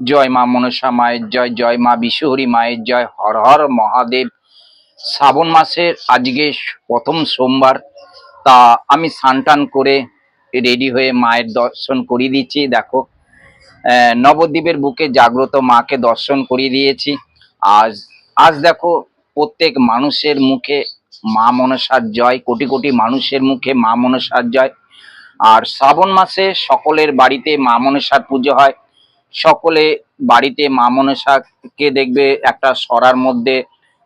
জয় মা মনসা মায়ের জয় জয় মা বিশ্বহরি মায়ের জয়, হর হর মহাদেব। শ্রাবণ মাসের আজকে প্রথম সোমবার, তা আমি স্নান করে রেডি হয়ে মায়ের দর্শন করিয়ে দিচ্ছি। দেখো নবদ্বীপের বুকে জাগ্রত মাকে দর্শন করিয়ে দিয়েছি। আজ আজ দেখো, প্রত্যেক মানুষের মুখে মা মনসার জয়, কোটি কোটি মানুষের মুখে মা মনসার জয়। আর শ্রাবণ মাসে সকলের বাড়িতে মা মনসার পুজো হয়। সকলে বাড়িতে মা মনসাকে দেখবে, একটা সরার মধ্যে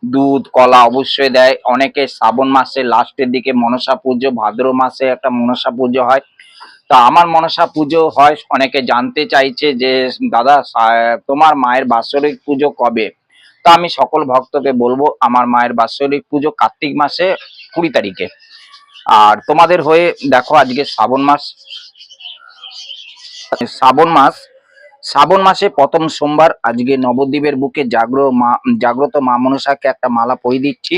দুধ, কলা অবশ্যই দেয়। অনেকে শ্রাবণ মাসে লাস্টের দিকে মনসা পুজো, ভাদ্র মাসে একটা মনসা পুজো হয়। তা আমার মনসা পুজো হয়, অনেকে জানতে চাইছে যে, দাদা তোমার মায়ের বাৎসরিক পুজো কবে? তা আমি সকল ভক্তকে বলব, আমার মায়ের বাৎসরিক পুজো কার্তিক মাসে কুড়ি তারিখে। আর তোমাদের হয়ে দেখো আজকে শ্রাবণ মাস। শ্রাবণ মাস শ্রাবণ মাসে প্রথম সোমবার আজকে নবদ্বীপের বুকে জাগ্র মা, জাগ্রত মা মনসাকে একটা মালা পরিয়ে দিচ্ছি।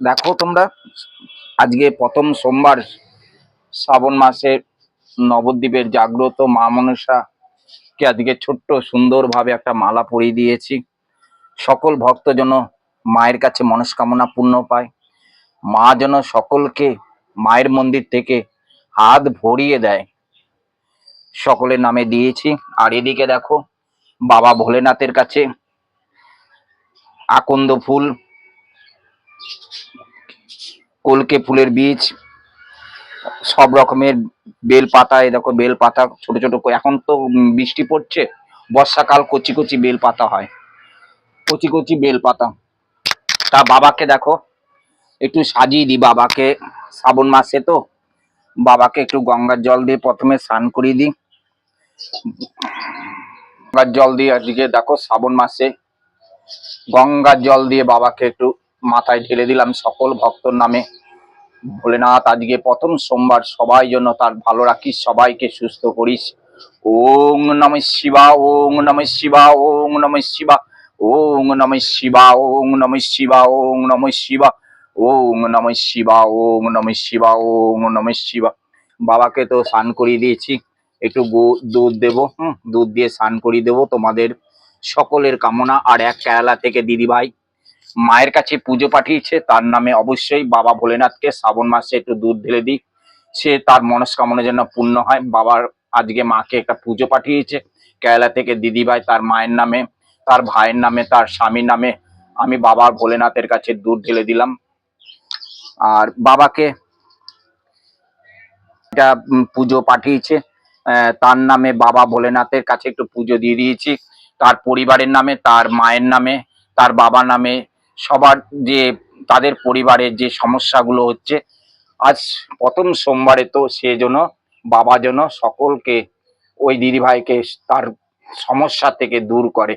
দেখো তোমরা, আজকে প্রথম সোমবার শ্রাবণ মাসে নবদ্বীপের জাগ্রত মা মনসাকে আজকে ছোট্ট সুন্দরভাবে একটা মালা পরিয়ে দিয়েছি। সকল ভক্ত যেন মায়ের কাছে মনস্কামনা পূর্ণ পায়। মা যেন সকলকে মায়ের মন্দির থেকে হাত ভরিয়ে দেয়। সকলের নামে দিয়েছি। আর এদিকে দেখো, বাবা ভোলেনাথের কাছে আকন্দ ফুল, কলকে ফুলের বীজ, সব রকমের বেল পাতা দেখো বেল পাতা ছোট ছোট এখন তো বৃষ্টি পড়ছে, বর্ষাকাল কচি কচি বেল পাতা হয়। কচি কচি বেল পাতা তা বাবাকে দেখো, একটু সাজিয়ে দিই বাবাকে। শ্রাবণ মাসে তো, বাবাকে একটু গঙ্গার জল দিয়ে প্রথমে স্নান করিয়ে দিই। গঙ্গার জল দিয়ে আজকে দেখো, শ্রাবণ মাসে গঙ্গার জল দিয়ে বাবাকে একটু মাথায় ঢেলে দিলাম সকল ভক্তর নামে। ভোলেনাথ, আজকে প্রথম সোমবার, সবাই জন্য তার ভালো রাখিস, সবাইকে সুস্থ করিস। ওং নম শিবা, ওং নম শিবা, ওং নম শিবা, ওং নম শিবা, ওং নম শিবা, ওং নম শিবা, ওং নম শিবা, ওং নম শিবা, ওং নম শিবা। বাবাকে তো স্নান করিয়ে দিয়েছি। একটু দুধ দেবো হুম। দুধ দিয়ে স্নান করিয়ে দেবো। তোমাদের সকলের কামনা। আর এক কেরালা থেকে দিদি ভাই মায়ের কাছে পুজো পাঠিয়েছে। তার নামে অবশ্যই বাবা ভোলেনাথকে শ্রাবণ মাসে একটু দুধ ঢেলে দিই। সে তার মনস্কামনা যেন পূর্ণ হয়। বাবার আজকে মাকে একটা পুজো পাঠিয়েছে। কেরালা থেকে দিদি ভাই তার মায়ের নামে তার ভাইয়ের নামে তার স্বামীর নামে আমি বাবা ভোলেনাথের কাছে দুধ ঢেলে দিলাম। আর বাবাকে এটা পুজো পাঠিয়েছে। তার নামে বাবা ভোলেনাথের কাছে একটু পুজো দিয়ে দিয়েছি। তার পরিবারের নামে, তার মায়ের নামে, তার বাবা নামে, সবার যে, তাদের পরিবারের যে সমস্যাগুলো হচ্ছে, আজ প্রথম সোমবারে তো সে যেন, বাবা যেন সকলকে, ওই দিদিভাইকে তার সমস্যা থেকে দূর করে।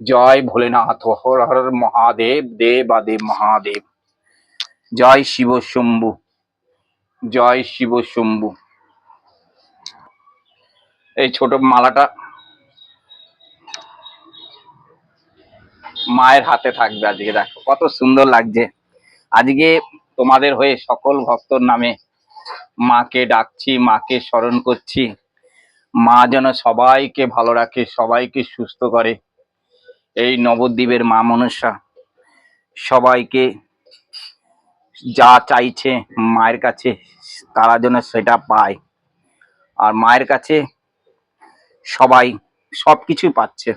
জয় ভোলেনাথ, হর হর মহাদেব, দেব আদেব মহাদেব। জয় শিব শম্ভু, জয় শিব শম্ভু। এই ছোট মালাটা মায়ের হাতে থাকবে আজকে, দেখো কত সুন্দর লাগছে। আজকে তোমাদের হয়ে সকল ভক্তর নামে মাকে ডাকছি, মাকে স্মরণ করছি। মা যেন সবাইকে ভালো রাখে, সবাইকে সুস্থ করে। এই নবদ্বীপের মা মনসা সবাইকে যা চাইছে মায়ের কাছে, তারা যেন সেটা পায়। আর মায়ের কাছে সবাই সবকিছুই পাচ্ছে।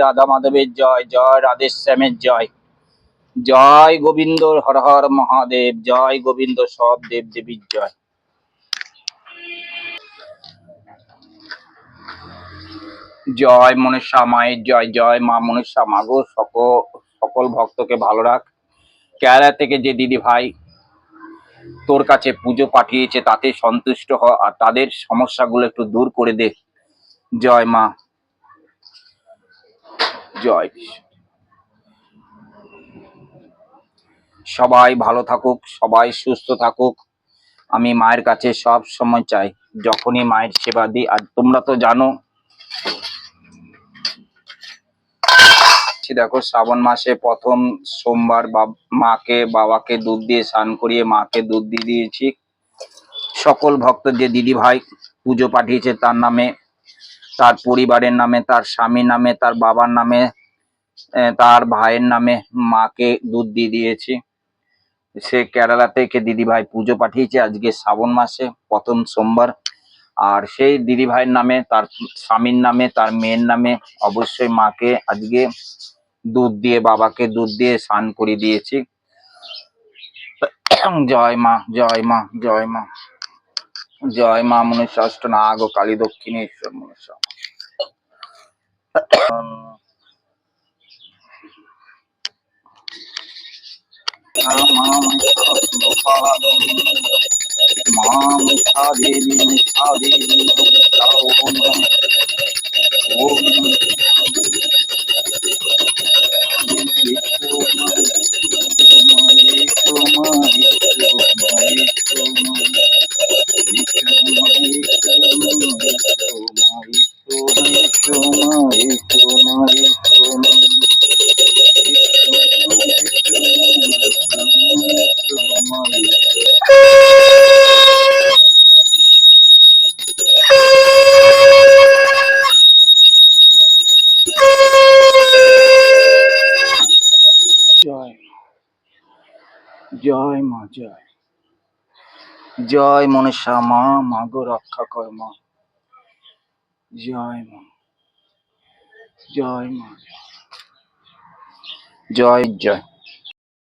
রাধা মাধবের জয় জয় রাধেশ্যামের জয়। জয় গোবিন্দ, হর হর মহাদেব, জয় গোবিন্দ, সব দেব দেবীর জয়। জয় মনসা মায়ের জয় জয় মা মনসা মাগো, সকল সকল ভক্তকে ভালো রাখ। কেরালা থেকে যে দিদি ভাই তোর কাছে পুজো পাঠিয়েছে, তাতে সন্তুষ্ট হ, আর তাদের সমস্যাগুলো একটু দূর করে দে। জয় মা। জয় সবাই ভালো থাকুক, সবাই সুস্থ থাকুক। আমি মায়ের কাছে সব সময় চাই, যখনই মায়ের সেবা দিই। আর তোমরা তো জানো দেখো, শ্রাবণ মাসে প্রথম সোমবার মাকে, বাবাকে দুধ দিয়ে স্নান করিয়ে মাকে দুধ দিয়ে দিয়েছি। সকল ভক্ত যে দিদি ভাই পুজো পাঠিয়েছে তার নামে, তার পরিবারের নামে, তার স্বামীর নামে, তার বাবার নামে তার ভাইয়ের নামে মাকে দুধ দিয়ে দিয়েছি। সে কেরালা থেকে দিদি ভাই পুজো পাঠিয়েছে আজকে শ্রাবণ মাসে, প্রথম সোমবার। আর সেই দিদি ভাইয়ের নামে, তার স্বামীর নামে, তার মেয়ের নামে অবশ্যই মাকে আজকে দুধ দিয়ে, বাবাকে দুধ দিয়ে স্নান করে দিয়েছি। জয় মা জয় মা জয় মা জয় মা মনুষ্যাষ্ট নাগ ও কালী দক্ষিণেশ্বর মনুষ্য। জয়। জয় মা জয়। জয় মনসা মা মাগো রক্ষা কর মা। জয় মা। জয় মা জয় জয়